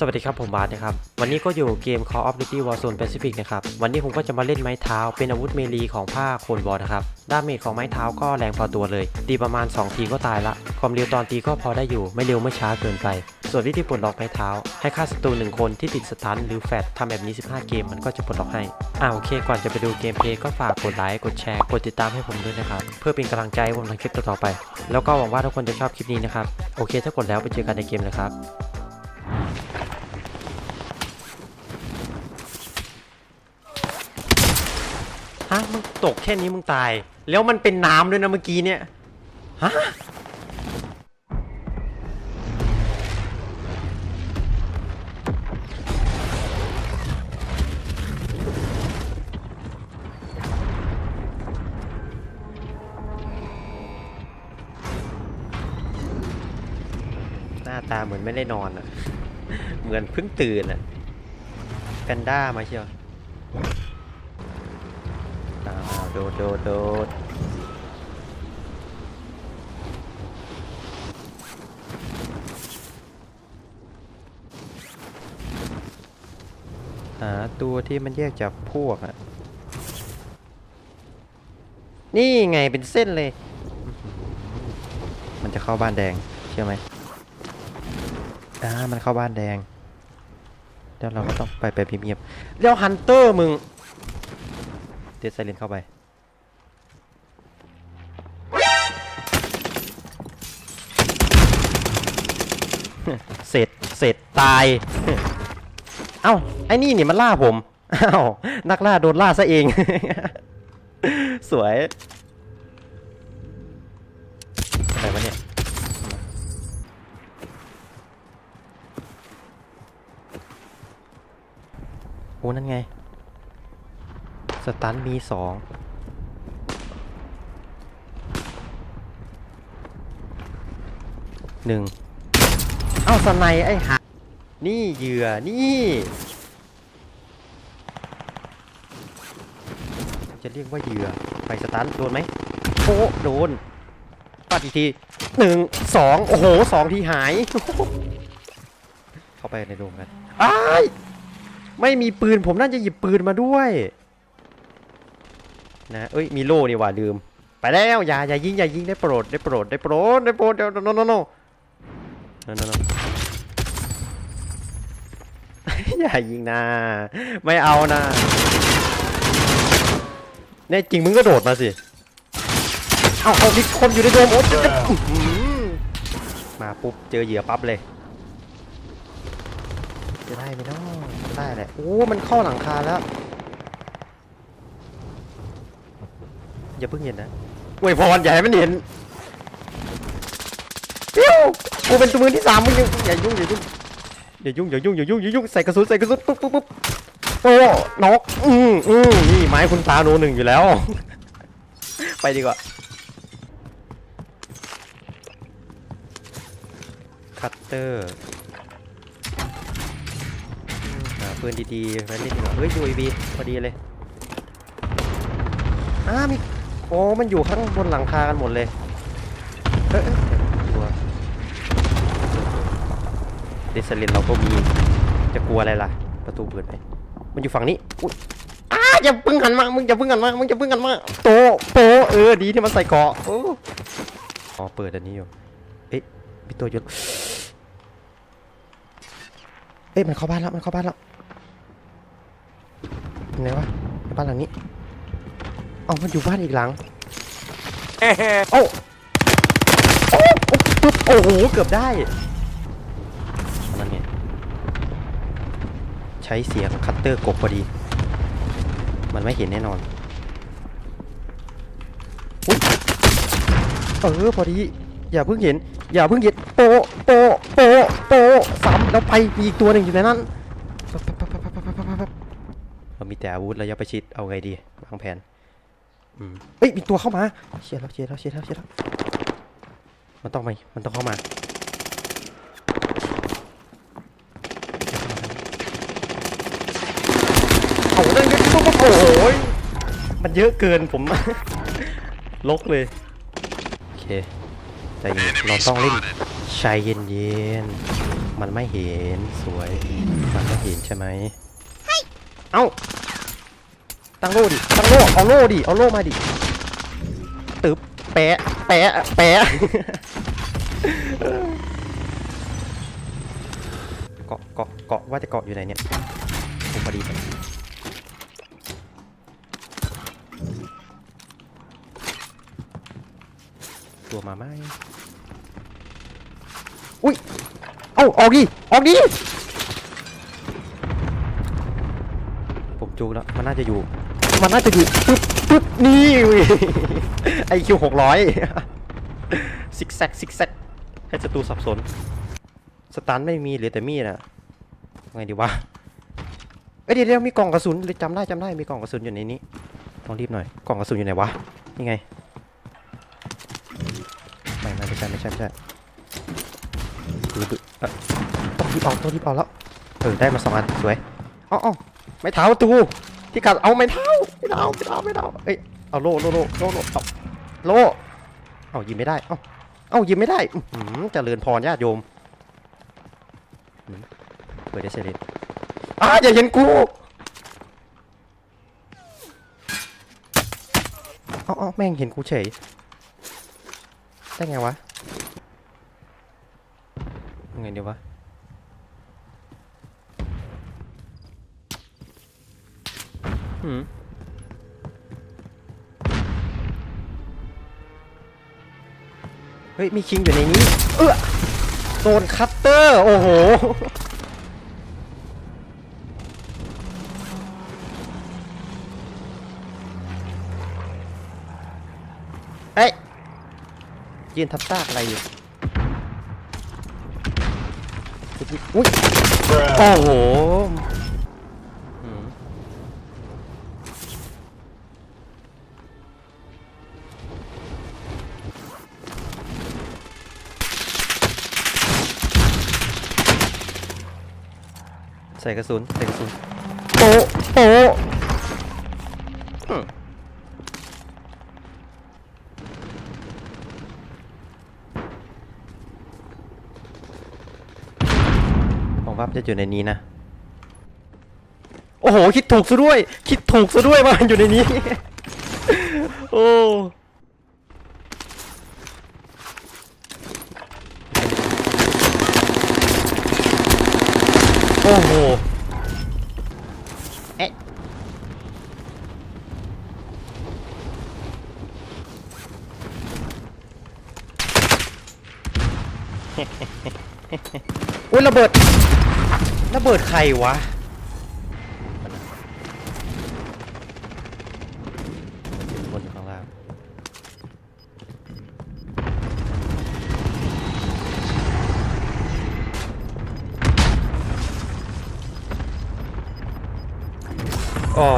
สวัสดีครับผมบาสนะครับ วันนี้ก็อยู่เกม Call of Duty Warzone Pacific นะครับ วันนี้ผมก็จะมาเล่นไม้เท้า เป็นอาวุธเมลีของผ้าโคนบอลนะครับ ดาเมจของไม้เท้าก็แรงพอตัวเลย ตีประมาณ 2 ทีก็ตายละ ความเร็วตอนตีก็พอได้อยู่ ไม่เร็วไม่ช้าเกินไป ส่วนวิธีปลดล็อกไม้เท้า ให้ฆ่าศัตรูหนึ่งคนที่ติดสตันหรือแฟดทำแบบนี้ 15 เกมมันก็จะปลดล็อกให้ อ่าโอเค ก่อนจะไปดูเกมเพลย์ก็ฝากกดไลค์ กดแชร์ กดติดตามให้ผมด้วยนะครับ เพื่อเป็นกำลังใจผมทำคลิปต่อๆไป แล้วก็หวังว่าทุกคนจะชอบคลิปนี้นะครับ โอเค ถ้ากดแล้วไปเจอกันในเกมเลยครับ ตกแค่นี้มึงตาย แล้วมันเป็นน้ำด้วยนะเมื่อกี้เนี่ย ฮะ หน้าตาเหมือนไม่ได้นอนอะเหมือนเพิ่งตื่นอะแพนด้ามาเชียว ดดโดดโดดหาตัวที่มันแยกจากพวกอะนี่ไงเป็นเส้นเลย มันจะเข้าบ้านแดงเชื่อไหมอ่ามันเข้าบ้านแดง แล้วเราก็ต้องไปไปเงียบๆแล้วฮันเตอร์มึง เดซไซเลนเข้าไป เสร็จเสร็จตาย เอ้าไอ้นี่นี่มันล่าผมเอ้านักล่าโดนล่าซะเอง สวยอะไรวะเนี่ยโอ้นั่นไง สตันมีสองหนึ่ง เอ้าสไนไอ้หานี่เหยื่อนี่จะเรียกว่าเหยื่อไปสตันโดนไหมโอ้โดนปัดอีกทีหนึ่งสองโอ้โหสองทีหาย เข้าไปในโรงกันอ้ายไม่มีปืนผมน่าจะหยิบปืนมาด้วยนะเอ้ยมีโล่นี่ว่าลืม ไปแล้วอย่าอย่ายิงอย่ายิงได้โปรดได้โปรดได้โปรดได้โปรดเดี๋ยวโนโนโนโนนนอย่ายิงนะไม่เอานะแน่จริงมึงก็โดดมาสิ เอาเอามีคนอยู่ในโดมโอ๊ตมาปุ๊บเจอเหยื่อปั๊บเลยจะได้ไหมเนาะได้แหละโอ้มันเข้าหลังคาแล้ว อย่าเพิ่งเห็นนะอวยพรอย่าให้มันเห็น กูเป็นตัวมือที่สามมึงยังอย่ายุ่งอย่ายุ่งอย่ายุ่งอย่ายุ่งอย่ายุ่งอย่ายุ่งใส่กระสุนใส่กระสุนปุ๊บปุ๊บปุ๊บโอ้น็อกอืมอืมนี่ไม้คุณตาโนหนึ่งอยู่แล้ว ไปดีกว่าคัตเตอร์หาปืนดีๆไว้เล่นดีกว่าเฮ้ย UAV พอดีเลยอ้ามีโอ้มันอยู่ข้างบนหลังคากันหมดเลยเออ เดซเลนเราก็มีจะกลัวอะไรล่ะ ประตูเปิดไหมมันอยู่ฝั่งนี้อุ๊ยอ้าอย่าเพึ่งหันมามึงอย่าเพึ่งหันมามึงอย่าเพึ่งหันมาโตโตเออดีที่มันใส่เกราะโอ้อ๋อเปิดอันนี้อยู่เอ๊ะมีตัวอยู่เอ๊ะมันเข้าบ้านแล้วมันเข้าบ้านแล้วไหนวะในบ้านหลังนี้เอามันอยู่บ้านอีกหลังโอ้โอ้ปุ๊บโอ้โหเกือบได้ ใช้เสียงคัตเตอร์กบพอดี มันไม่เห็นแน่นอนอเออพอดี อย่าเพิ่งเห็น อย่าเพิ่งเห็นโปโปโปโปะสามแล้วไปมีอีกตัวหนึ่งอยู่ในนั้นเรามีแต่อาวุธระยะประชิดเอาไงดีวางแผนอืมเอ้ยมีตัวเข้ามาเชียร์แล้วเชียร์แล้วเชียร์แล้วเชียร์แล้วมันต้องไปมันต้องเข้ามา เอาได้ไงปุ๊บปุ๊บโอ้โหมันเยอะเกินผม ลกเลย โอเคใจเย็นเราต้องเล่นใจเย็นๆมันไม่เห็นสวย มันไม่เห็นใช่ไหมเอ้า ตั้งโล่ดิ ตั้งโล่เอาโล่ดิ เอาโล่มาดิ ตึ๊บแปะ แปะ แปะเกาะเกาะเกาะว่าจะเกาะอยู่ไหนเนี่ยผมพอดี ตัวมาไหมอุ้ย เอ้าออกดิ ออกดิ ผมจูกแล้ว มันน่าจะอยู่ มันน่าจะอยู่ปึ๊บปึ๊บนี่ไอคิวหกร้อยซิกแซกซิกแซกให้ศัตรูสับสน สตันไม่มีเหลือแต่มีดอะไงดีวะ เอ้ยเดี๋ยวเดี๋ยวมีกล่องกระสุนเลยจำได้จำได้มีกล่องกระสุนอยู่ในนี้ ต้องรีบหน่อย กล่องกระสุนอยู่ไหนวะ นี่ไง ไม่ใช่ไม่ใช่ไม่ใช่ดูดูเอ่อต้องรีบเอาต้องรีบเอาแล้วเออได้มาสองอันสวยเอ๋อาไม่เท้าตูที่กัดเอาไม่เท้าไม่เท้าไม่เท้าไม่เท้าเอ้ยเอาโล่โล่โล่โล่โล่เอาโล่เอายิงไม่ได้เอาเอายิงไม่ได้อื้อหือเจริญพรญาติโยมหืมเปิดได้เสร็จอ้าอย่าเห็นกูเอาเอาแม่งเห็นกูเฉย ได้ไงวะยังไงดีวะหืมเฮ้ย มีคิงอยู่ในนี้ เออโซนคัตเตอร์ โอ้โห ยืนทับซากอะไรอยู่อุ้ยโอ้โหหืมใส่กระสุนใส่กระสุนโป๊ะโป๊ะอืมผม ว่าจะอยู่ในนี้นะ โอ้โห คิดถูกซะด้วย คิดถูกซะด้วยว่ามันอยู่ในนี้ โอ้โอ้โห เอ๊ะ อุ้ยระเบิด ระเบิดใครวะบนอยู่ข้างล่าง อ๋อ